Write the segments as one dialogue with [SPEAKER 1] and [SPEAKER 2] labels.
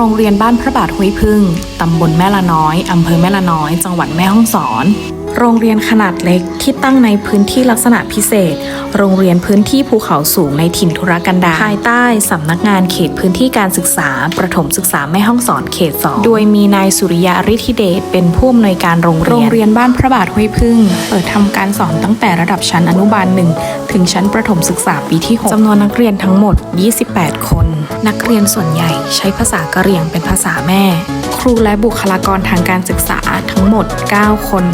[SPEAKER 1] โรงเรียนบ้านพระบาทห้วยพึ่ง ตำบลแม่ละน้อย อำเภอแม่ละน้อย จังหวัดแม่ฮ่องสอน โรงเรียนขนาดเล็กที่ตั้งในพื้นที่ลักษณะพิเศษ โรงเรียนพื้นที่ภูเขาสูงในถิ่นธุรกันดารภายใต้สำนักงานเขตพื้นที่การศึกษา ประถมศึกษาแม่ฮ่องสอนเขตสองโดยมีนายสุริยะฤทธิเดชเป็นผู้อำนวยการโรงเรียน โรงเรียนบ้านพระบาทห้วยพึ่ง เปิดทำการสอนตั้งแต่ระดับชั้นอนุบาลหนึ่งถึงชั้นประถมศึกษาปีที่ 6จำนวนนักเรียนทั้งหมด 28 คน นักเรียนส่วนใหญ่ใช้ภาษากะเหรี่ยงเป็นภาษาแม่ ครูและบุคลากรทางการศึกษาทั้งหมด 9 คน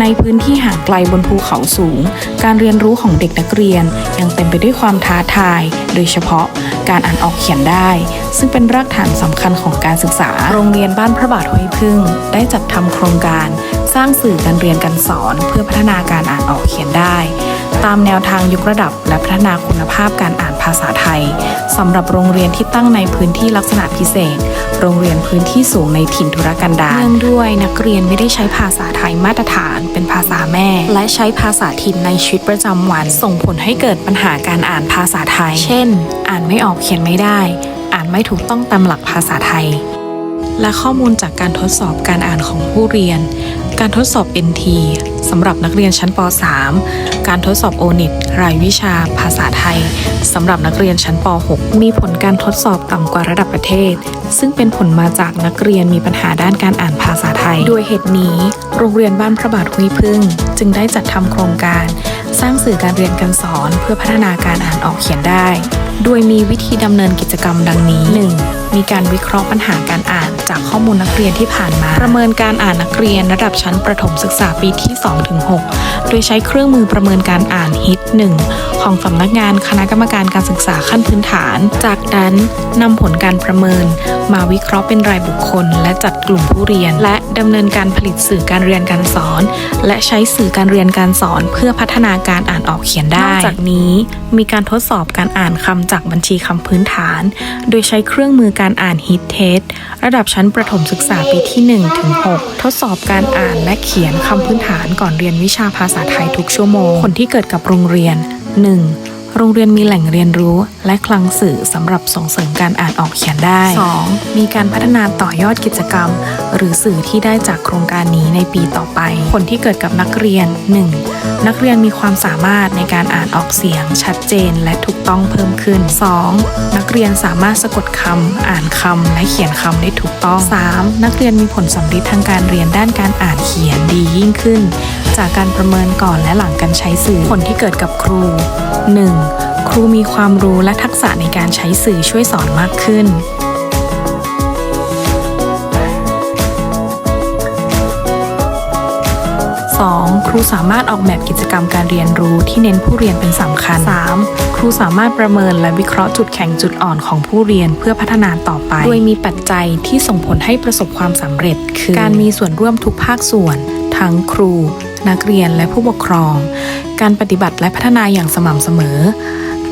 [SPEAKER 1] ในพื้นที่ห่างไกลบนภูเขาสูง การเรียนรู้ของเด็กนักเรียนยังเต็มไปด้วยความท้าทาย โดยเฉพาะการอ่านออกเขียนได้ ซึ่งเป็นรากฐานสำคัญของการศึกษา โรงเรียนบ้านพระบาทห้วยพึ่ง ได้จัดทำโครงการ สร้างสื่อการเรียนการสอน เพื่อพัฒนาการอ่านออกเขียนได้ ตามแนวทางยกระดับและพัฒนาคุณภาพการอ่านภาษาไทยสำหรับโรงเรียนที่ตั้งในพื้นที่ลักษณะพิเศษ โรงเรียนพื้นที่สูงในถิ่นธุรกันดารเนื่องด้วยนักเรียนไม่ได้ใช้ภาษาไทยมาตรฐาน เป็นภาษาแม่ และใช้ภาษาถิ่นในชีวิตประจำวัน ส่งผลให้เกิดปัญหาการอ่านภาษาไทย เช่น อ่านไม่ออกเขียนไม่ได้ อ่านไม่ถูกต้องตามหลักภาษาไทย และข้อมูลจากการทดสอบการอ่านของผู้เรียน การทดสอบ NT สำหรับนักเรียนชั้นป .3 การทดสอบ ONIT รายวิชาภาษาไทยสำหรับนักเรียนชั้นป .6 มีผลการทดสอบต่ำกว่าระดับประเทศ ซึ่งเป็นผลมาจากนักเรียนมีปัญหาด้านการอ่านภาษาไทย ด้วยเหตุนี้ โรงเรียนบ้านพระบาทห้วยพึ่ง จึงได้จัดทำโครงการ สร้างสื่อการเรียนการสอนเพื่อพัฒนาการอ่านออกเขียนได้ โดยมีวิธีดำเนินกิจกรรมดังนี้ 1. มีการวิเคราะห์ปัญหาการอ่านจากข้อมูลนักเรียนที่ผ่านมา ประเมินการอ่านนักเรียนระดับชั้นประถมศึกษาปีที่ 2-6 โดยใช้เครื่องมือประเมินการอ่านฮิต 1 ของสำนักงานคณะกรรมการการศึกษาขั้นพื้นฐาน จากนั้นนำผลการประเมิน มาวิเคราะห์เป็นรายบุคคล และจัดกลุ่มผู้เรียน และดำเนินการผลิตสื่อการเรียนการสอน และใช้สื่อการเรียนการสอน เพื่อพัฒนาการอ่านออกเขียนได้นอกจากนี้ มีการทดสอบการอ่านคำจากบัญชีคำพื้นฐาน โดยใช้เครื่องมือการอ่านฮิตเทสระดับชั้นประถมศึกษาปีที่1ถึง6ทดสอบการอ่านและเขียนคำพื้นฐานก่อนเรียนวิชาภาษาไทยทุกชั่วโมงผลที่เกิดกับโรงเรียน 1. โรงเรียนมีแหล่งเรียนรู้ และคลังสื่อสำหรับส่งเสริมการอ่านออกเขียนได้ 2. มีการพัฒนาต่อยอดกิจกรรม หรือสื่อที่ได้จากโครงการนี้ในปีต่อไป ผลที่เกิดกับนักเรียน 1. นักเรียนมีความสามารถในการอ่านออกเสียง ชัดเจน และถูกต้องเพิ่มขึ้น 2. นักเรียนสามารถสะกดคำอ่านคำและเขียนคำได้ถูกต้อง 3. นักเรียนมีผลสำลิดทางการเรียนด้านการอ่านเขียนดียิ่งขึ้น จากการประเมินก่อนและหลังการใช้สื่อผลที่เกิดกับครู 1. ครูมีความรู้และทักษะในการใช้สื่อช่วยสอนมากขึ้น 2. ครูสามารถออกแบบกิจกรรมการเรียนรู้ที่เน้นผู้เรียนเป็นสำคัญ 3. ครูสามารถประเมินและวิเคราะห์จุดแข็งจุดอ่อนของผู้เรียนเพื่อพัฒนาต่อไป โดยมีปัจจัยที่ส่งผลให้ประสบความสำเร็จ คือ การมีส่วนร่วมทุกภาคส่วน ทั้งครู นักเรียนและผู้ปกครอง การปฏิบัติและพัฒนาอย่างสม่ำเสมอ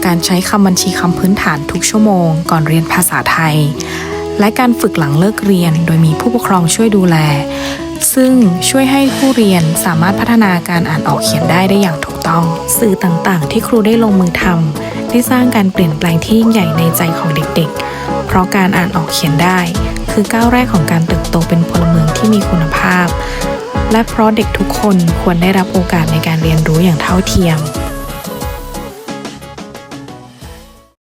[SPEAKER 1] การใช้คำบัญชีคำพื้นฐานทุกชั่วโมง ก่อนเรียนภาษาไทย และการฝึกหลังเลิกเรียนโดยมีผู้ปกครองช่วยดูแล ซึ่งช่วยให้ผู้เรียนสามารถพัฒนาการอ่านออกเขียนได้ได้อย่างถูกต้อง สื่อต่างๆ ที่ครูได้ลงมือทำได้สร้างการเปลี่ยนแปลงที่ยิ่งใหญ่ในใจของเด็กๆ เพราะการอ่านออกเขียนได้ คือก้าวแรกของการเติบโตเป็นพลเมืองที่มีคุณภาพ และเพราะเด็กทุกคนควรได้รับโอกาสในการเรียนรู้อย่างเท่าเทียม